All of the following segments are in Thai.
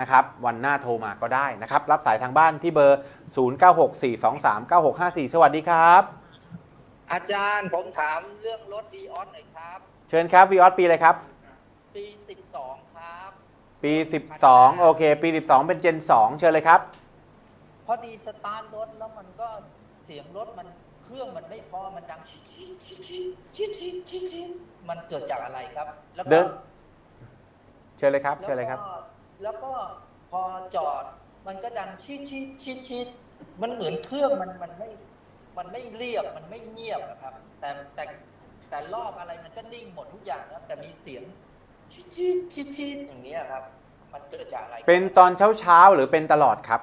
นะครับวันหน้าโทรมาก็ได้นะครับ รับสายทางบ้านที่เบอร์ 0964239654 สวัสดีครับ อาจารย์ผมถามเรื่องรถดีออสหน่อยครับ เชิญครับวีออสปีอะไรครับ ปี12ครับ ปี 12 โอเค ปี 12 เป็นเจน 2 เชิญเลยครับ พอดีสตาร์ทรถแล้วมันก็เสียงรถมันเครื่องมันไม่พอมันดังชิดชิดชิดชิดชิดชิดชิดชิดมันเกิดจากอะไรครับ แล้วก็เดิน เชิญเลยครับ เชิญเลยครับ แล้วก็ แล้วก็พอจอดมันก็ดังชิดชิดชิดชิดมันเหมือนเครื่องมันมันไม่ มันไม่เรียบมันไม่เงียบนะครับ แต่แต่แต่รอบอะไรมันก็นิ่งหมดทุกอย่างนะครับแต่มีเสียงชิดชิดชิดชิดอย่างนี้ยครับ มันเกิดจากอะไรครับเป็นตอนเช้าเช้าๆหรือเป็นตลอดครับ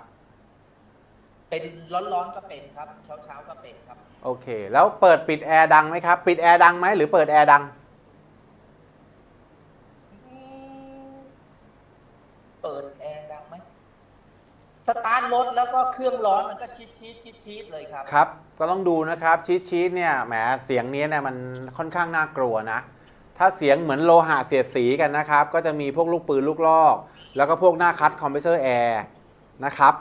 เป็นร้อนๆก็เป็นครับ เช้าๆก็เป็นครับ โอเค แล้วเปิดปิดแอร์ดังไหมครับ ปิดแอร์ดังไหมหรือเปิดแอร์ดัง อืม เปิดแอร์ดังไหมสตาร์ทรถแล้วก็เครื่องร้อนมันก็ชีดชีดชีดชีดเลยครับ ครับ ก็ต้องดูนะครับชีสชีสเนี่ยแหมเสียงนี้เนี่ยมันค่อนข้างน่ากลัวนะ ถ้าเสียงเหมือนโลหะเสียดสีกันนะครับ ก็จะมีพวกลูกปืนลูกลอก แล้วก็พวกหน้าคัดคอมเพรสเซอร์แอร์นะครับ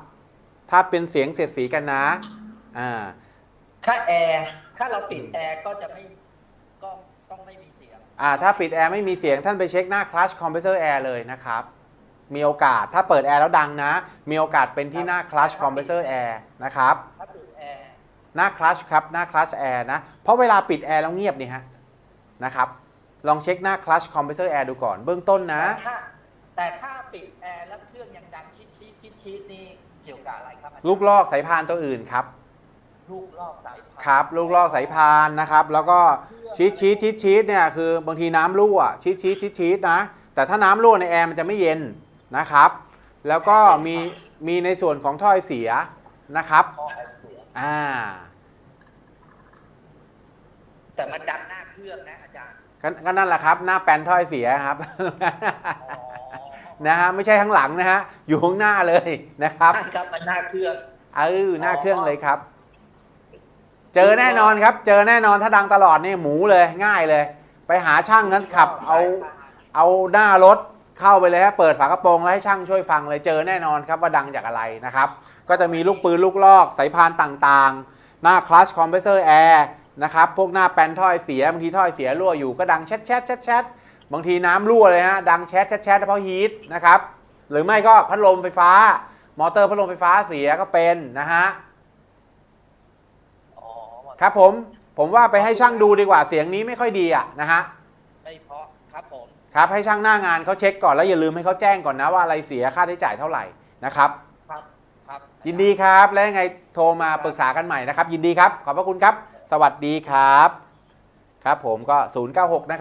ถ้าเป็นเสียงเสียดสีกันนะอ่าถ้าแอร์ถ้าเราปิดแอร์ก็จะไม่ก็ต้องไม่มีเสียงอ่าถ้าปิดแอร์ไม่มีเสียงท่านไปเช็คหน้าคลัชคอมเพรสเซอร์แอร์เลยนะครับ มีโอกาสถ้าเปิดแอร์แล้วดังนะ มีโอกาสเป็นที่หน้าคลัชคอมเพรสเซอร์แอร์นะครับถ้าปิดแอร์หน้าคลัชครับหน้าคลัชแอร์นะ เพราะเวลาปิดแอร์แล้วเงียบนี่ฮะนะครับลองเช็คหน้าคลัชคอมเพรสเซอร์แอร์ดูก่อนเบื้องต้นนะ แต่ถ้าแต่ถ้าปิดแอร์แล้วเครื่องยังดังชีดชีดชีดชีดนี่เกี่ยวกับอะไรครับอาจารย์ลูกลอกสายพานตัวอื่นครับ ลูกลอกสายพานครับ ลูกลอกสายพานนะครับ แล้วก็ชีสชีสชีสชีสเนี่ยคือบางทีน้ำรั่วชีสชีสชีสชีสนะแต่ถ้าน้ำรั่วในแอร์มันจะไม่เย็น นะครับ แล้วก็มีมีในส่วนของถ้อยเสียนะครับท่อไอเสียอ่าแต่มันดังหน้าเครื่องนะอาจารย์ก็ก็นั่นแหละครับ หน้าแปลนถ้อยเสียครับอ๋อนะฮะไม่ใช่ข้างหลังนะฮะอยู่ข้างหน้าเลยนะครับใช่ครับมันหน้าเครื่องเออหน้าเครื่องเลยครับ เจอแน่นอนครับ เจอแน่นอนถ้าดังตลอดนี่หมูเลยง่ายเลย ไปหาช่างนั้นขับ เอาเอาหน้ารถ เข้าไปเลยฮะเปิดฝากระโปรงแล้วให้ช่างช่วยฟังเลยเจอแน่นอนครับว่าดังจากอะไรนะครับ ก็จะมีลูกปืนลูกลอกสายพานต่างๆ หน้าคลัชคอมเพรสเซอร์แอร์นะครับพวกหน้าแปนถ้อยเสียบางทีถ้อยเสียรั่วอยู่ก็ดังแชทแชทแชทแชทบางทีน้ำรั่วเลยฮะดังแชทแชทแชทเพราะฮีทนะครับหรือไม่ก็พัดลมไฟฟ้า มอเตอร์พัดลมไฟฟ้าเสียก็เป็นนะฮะครับผมผมว่าไปให้ช่างดูดีกว่าเสียงนี้ไม่ค่อยดีอะนะฮะไม่เพราะครับผม ครับให้ช่างหน้างานเขาเช็คก่อนแล้วอย่าลืมให้เขาแจ้งก่อนนะว่าอะไรเสียค่าใช้จ่ายเท่าไหร่นะครับ ครับ ครับยินดีครับและยังไงโทรมาปรึกษากันใหม่นะครับ ยินดีครับ ขอบพระคุณครับ สวัสดีครับ ครับผมก็ 096 นะครับ